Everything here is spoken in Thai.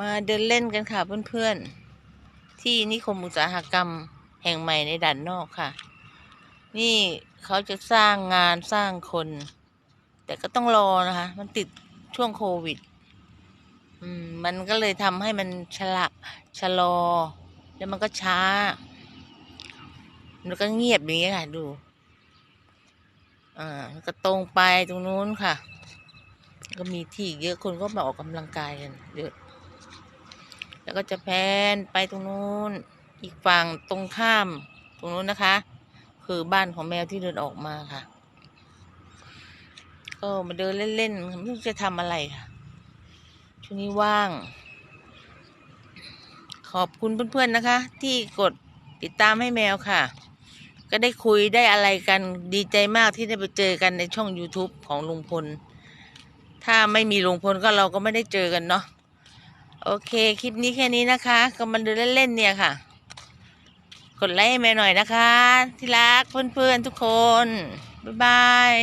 มาเดินเล่นกันค่ะเพื่อนๆ ที่นิคมอุตสาหกรรมแห่งใหม่ในด่านนอกค่ะ นี่เขาจะสร้างงานสร้างคน แต่ก็ต้องรอนะคะ มันติดช่วงโควิด อืม มันก็เลยทำให้มันชะละชะลอ แล้วมันก็ช้ามันก็เงียบอย่างนี้ยค่ะ ดูอ่าก็ตรงไปตรงนู้นค่ะ ก็มีที่เยอะคนก็มาออกกำลังกายกันเยอะ แล้วก็จะแพนไปตรงนู้น อีกฝั่งตรงข้าม ตรงนู้นนะคะ คือบ้านของแมวที่เดินออกมาค่ะ ก็มาเดินเล่นๆไม่รู้จะทำอะไรค่ะช่วงนี้ว่าง ขอบคุณเพื่อนๆนะคะ ที่กดติดตามให้แมวค่ะ ก็ได้คุยได้อะไรกันดีใจมากที่ได้ไปเจอกันในช่อง YouTube ของลุงพล ถ้าไม่มีลุงพลก็เราก็ไม่ได้เจอกันเนาะ โอเค คลิปนี้แค่นี้นะคะ ก็มันเดินเล่นๆเนี่ยค่ะ กดไลค์แม่หน่อยนะคะ ที่รักเพื่อนๆทุกคน บ๊ายบาย